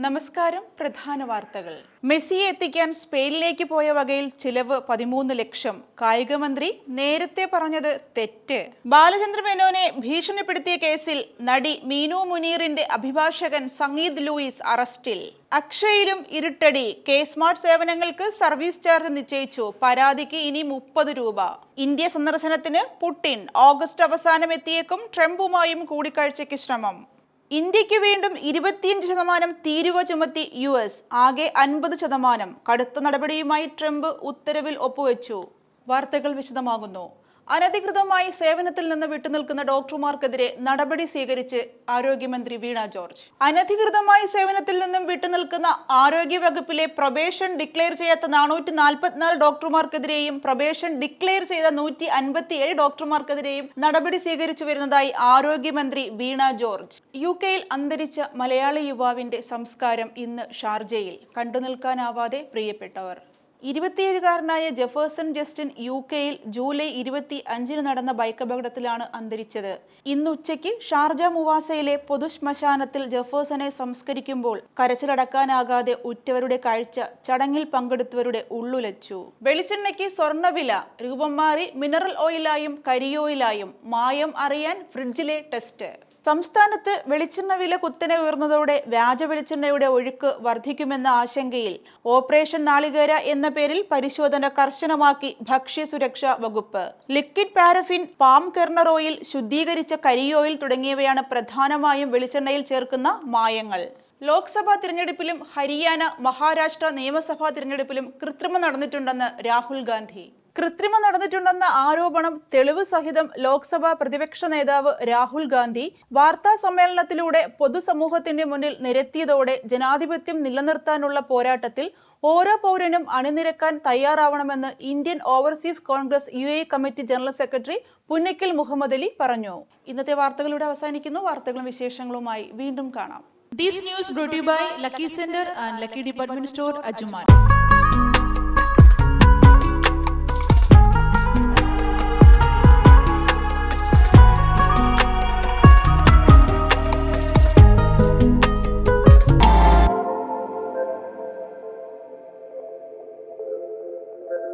നമസ്കാരം പ്രധാന വാർത്തകൾ. മെസ്സിയെ എത്തിക്കാൻ സ്പെയിനിലേക്ക് പോയ വകയിൽ ചിലവ് പതിമൂന്ന് ലക്ഷം. കായികമന്ത്രി നേരത്തെ പറഞ്ഞത് തെറ്റ്. ബാലചന്ദ്ര മേനോനെ ഭീഷണിപ്പെടുത്തിയ കേസിൽ നടി മീനു മുനീറിന്റെ അഭിഭാഷകൻ സംഗീത് ലൂയിസ് അറസ്റ്റിൽ. അക്ഷയിലും ഇരുട്ടടി. കെ സ്മാർട്ട് സേവനങ്ങൾക്ക് സർവീസ് ചാർജ് നിശ്ചയിച്ചു. പരാതിക്ക് ഇനി മുപ്പത് രൂപ. ഇന്ത്യ സന്ദർശനത്തിന് പുട്ടിൻ ഓഗസ്റ്റ് അവസാനം എത്തിയേക്കും ട്രംപുമായും കൂടിക്കാഴ്ചയ്ക്ക് ശ്രമം. ഇന്ത്യയ്ക്ക് വീണ്ടും ഇരുപത്തിയഞ്ച് ശതമാനം തീരുവ ചുമത്തി യു എസ്. ആകെ അൻപത് ശതമാനം. കടുത്ത നടപടിയുമായി ട്രംപ് ഉത്തരവിൽ ഒപ്പുവെച്ചു. വാർത്തകൾ വിശദമാകുന്നു. അനധികൃതമായി സേവനത്തിൽ നിന്ന് വിട്ടുനിൽക്കുന്ന ഡോക്ടർമാർക്കെതിരെ നടപടി സ്വീകരിച്ച് ആരോഗ്യമന്ത്രി വീണ ജോർജ്. അനധികൃതമായി സേവനത്തിൽ നിന്നും വിട്ടുനിൽക്കുന്ന ആരോഗ്യ വകുപ്പിലെ പ്രൊബേഷൻ ഡിക്ലെയർ ചെയ്യാത്ത നാനൂറ്റി നാൽപ്പത്തിനാല് ഡോക്ടർമാർക്കെതിരെയും പ്രൊബേഷൻ ഡിക്ലെയർ ചെയ്ത നൂറ്റി അൻപത്തിയേഴ് ഡോക്ടർമാർക്കെതിരെയും നടപടി സ്വീകരിച്ചു വരുന്നതായി ആരോഗ്യമന്ത്രി വീണ ജോർജ്. യു കെയിൽ അന്തരിച്ച മലയാളി യുവാവിന്റെ സംസ്കാരം ഇന്ന് ഷാർജയിൽ. കണ്ടുനിൽക്കാനാവാതെ പ്രിയപ്പെട്ടവർ. ഇരുപത്തിയേഴുകാരനായ ജെഫേഴ്സൺ ജസ്റ്റിൻ യു കെയിൽ ജൂലൈ ഇരുപത്തി അഞ്ചിന് നടന്ന ബൈക്ക് അപകടത്തിലാണ് അന്തരിച്ചത്. ഇന്ന് ഉച്ചയ്ക്ക് ഷാർജ മുവാസയിലെ പൊതുശ്മശാനത്തിൽ ജെഫേഴ്സനെ സംസ്കരിക്കുമ്പോൾ കരച്ചിലടക്കാനാകാതെ ഉറ്റവരുടെ കാഴ്ച ചടങ്ങിൽ പങ്കെടുത്തവരുടെ ഉള്ളുലച്ചു. വെളിച്ചെണ്ണയ്ക്ക് സ്വർണവില രൂപം മാറി മിനറൽ ഓയിലായും കരിയോയിലായും മായം അറിയാൻ ഫ്രിഡ്ജിലെ ടെസ്റ്റ്. സംസ്ഥാനത്ത് വെളിച്ചെണ്ണ വില കുത്തനെ ഉയർന്നതോടെ വ്യാജ വെളിച്ചെണ്ണയുടെ ഒഴുക്ക് വർദ്ധിക്കുമെന്ന ആശങ്കയിൽ ഓപ്പറേഷൻ നാളികേര എന്ന പേരിൽ പരിശോധന കർശനമാക്കി ഭക്ഷ്യ സുരക്ഷാ വകുപ്പ്. Liquid paraffin palm kernel oil ശുദ്ധീകരിച്ച കരിയോയിൽ തുടങ്ങിയവയാണ് പ്രധാനമായും വെളിച്ചെണ്ണയിൽ ചേർക്കുന്ന മായങ്ങൾ. ലോക്സഭാ തിരഞ്ഞെടുപ്പിലും ഹരിയാന മഹാരാഷ്ട്ര നിയമസഭാ തിരഞ്ഞെടുപ്പിലും കൃത്രിമം നടന്നിട്ടുണ്ടെന്ന് രാഹുൽ ഗാന്ധി. കൃത്രിമം നടന്നിട്ടുണ്ടെന്ന ആരോപണം തെളിവ് സഹിതം ലോക്സഭാ പ്രതിപക്ഷ നേതാവ് രാഹുൽ ഗാന്ധി വാർത്താ സമ്മേളനത്തിലൂടെ പൊതുസമൂഹത്തിന്റെ മുന്നിൽ നിരത്തിയതോടെ ജനാധിപത്യം നിലനിർത്താനുള്ള പോരാട്ടത്തിൽ ഓരോ പൗരനും അണിനിരക്കാൻ തയ്യാറാവണമെന്ന് Indian overseas Congress U committee general secretary Punnakkil Muhammad Ali പറഞ്ഞു. ഇന്നത്തെ വാർത്തകളുടെ അവസാനിക്കുന്നു. വാർത്തകളും വിശേഷങ്ങളുമായി വീണ്ടും കാണാം. This news brought to you by Lucky Sender and Lucky Department Store.